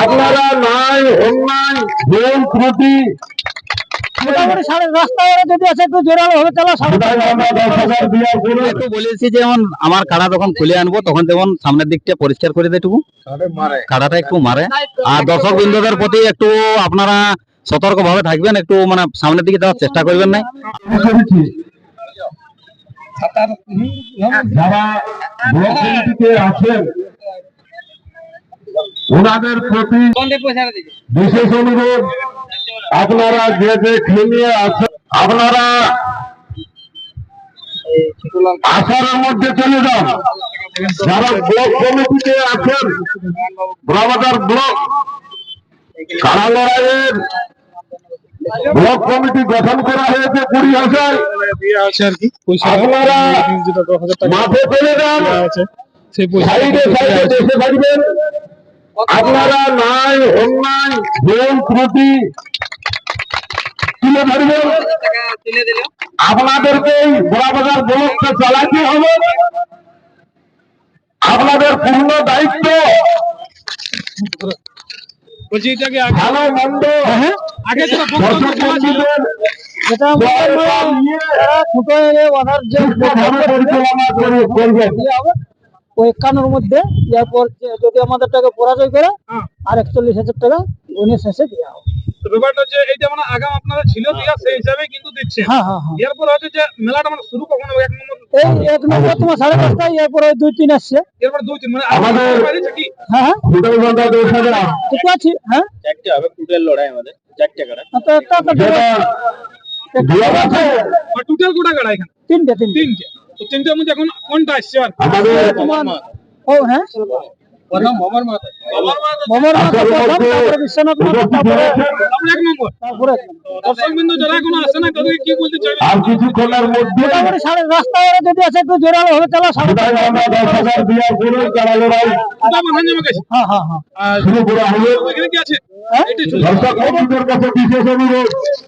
আপনারা নাই অন্যায় ভুল ত্রুটি। সাড়ে রাস্তা যদি আছে একটু জোরালো হবে তাহলে সাড়ে তাই আমরা কাড়া যখন খুলে আনব তখন যেমন সামনের দিকটা পরিষ্কার করে দেয় টুকু। কাড়াটা একটু মারে। আর দর্শক বিন্দুদের প্রতি একটু আপনারা সতর্ক ভাবে থাকবেন একটু মানে সামনের দিকে যাওয়ার চেষ্টা করবেন না। যারা আছেন ওনাদের প্রতি বিশেষ অনুরোধ আপনারা যে যে খেলিয়ে আছেন আপনারা আসারের মধ্যে চলে যান। যারা ব্লক কমিটিতে আছেন ব্রাবাদার ব্লক কারা লড়াইয়ের ব্লক কমিটি গঠন করা হয়েছে কুড়ি হাজার আপনারা মাঠে চলে যান। সাইডে সাইডে দেশে থাকবেন। আপনারা নাই অন্যায় ভুল ত্রুটি তুলে ধরবেন আপনাদেরকে বড়াবাজার ব্লকটা চালাতে হবে। আপনাদের পূর্ণ দায়িত্ব। ভালো মন্দ পরিচালনা করে করবেন ইয়ে ওই একান্নর মধ্যে এরপর যদি আমাদের টাকা পরাজয় করে আর একচল্লিশ হাজার টাকা উনি শেষে দেওয়া হবে ব্যাপারটা হচ্ছে এইটা মানে আগাম আপনারা ছিল দিয়া সেই হিসাবে কিন্তু দিচ্ছেন হ্যাঁ হ্যাঁ হ্যাঁ এরপর হচ্ছে যে মেলাটা মানে শুরু কখন এক নম্বর এই এক নম্বর তোমার সাড়ে পাঁচটায় এরপর ওই দুই তিন আসছে এরপর দুই তিন মানে আমাদের- হ্যাঁ হ্যাঁ ঠিক আছে হ্যাঁ চারটে হবে কুটের লড়াই আমাদের চারটে তো একটা টোটাল এখানে তিনটে তিনটে তো তিনটের মধ্যে এখন কোনটা আসছে আর ও হ্যাঁ? শুরু করা দর্শক বন্ধুদের কাছে বিশেষ অনুরোধ। আজ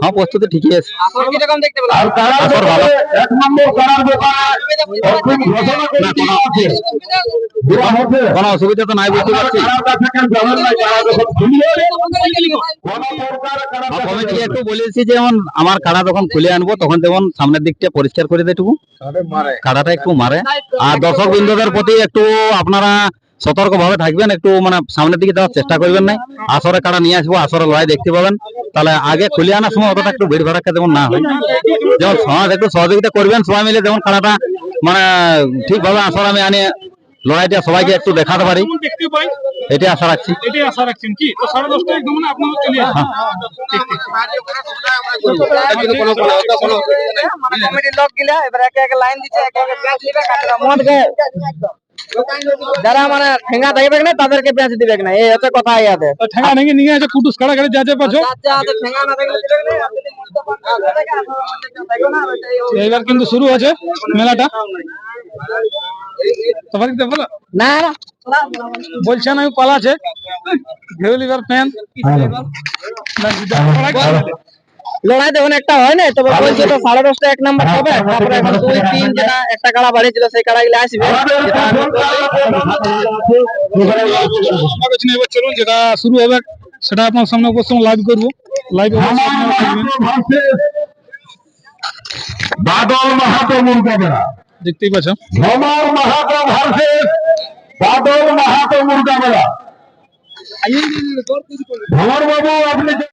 হ্যাঁ প্রস্তুতি ঠিকই আছে। আর তারা এক নম্বর করার ব্যাপারে কোনো অসুবিধা তো নাই বুঝতে পারছি। কাছে কমিটিকে একটু বলেছি যেমন আমার কাড়া যখন খুলে আনব তখন যেমন সামনের দিকটা পরিষ্কার করে দেয় টুকু কাড়াটা একটু মারে। আর দর্শক বিন্দুদের প্রতি একটু আপনারা সতর্ক ভাবে থাকবেন একটু মানে সামনের দিকে যাওয়ার চেষ্টা করবেন না। আসরে কাড়া নিয়ে আসব আসরে লড়াই দেখতে পাবেন। তাহলে আগে খুলে আনার সময় অতটা একটু ভিড় ভাড়াক্কা যেমন না হয়। যেমন সমাজ একটু সহযোগিতা করবেন সবাই মিলে যেমন খেলাটা মানে ঠিকভাবে আসর আমি আনে লড়াইটা সবাইকে একটু দেখাতে পারি। এটাই আশা রাখছি। এটাই আশা রাখছেন কি? তো সাড়ে দশটা একদম আপনারা চলে আসবেন ঠিক ঠিক কমিটির লোক গিলা এবার একে একে লাইন দিচ্ছে একে একে যারা মানে ঠেঙ্গা থাকবে না তাদেরকে পেঁয়াজ দিবে না। এই হচ্ছে কথা ইয়াতে। ঠেঙ্গা ঠেঙ্গে নিয়ে আছে কুটুস কাড়া কাড়ি যা যা পাছো না ওইটাই ও- এইবার কিন্তু শুরু আছে মেলাটা। তোমার কি বলো? না না। বলছেন আমি পালা আছে। ঘেউলিবার ফ্যান লড়াই দেখুন একটা হয় না তবে বলছে তো সাড়ে দশটা এক নাম্বার হবে তারপরে এখন দুই তিন যেটা একটা কাড়া বাড়িয়েছিল সেই কাড়া গুলো আসবে যেটা আমি এবার চলুন যেটা শুরু হবে সেটা আপনার সামনে অবশ্যই লাইভ করব লাইভ বাদল মাহাতো মুরগাবেড়া দেখতেই পাচ্ছ ভ্রমর মাহাতো ভার্সেস বাদল মাহাতো মুরগাবেড়া ভ্রমর বাবু আপনি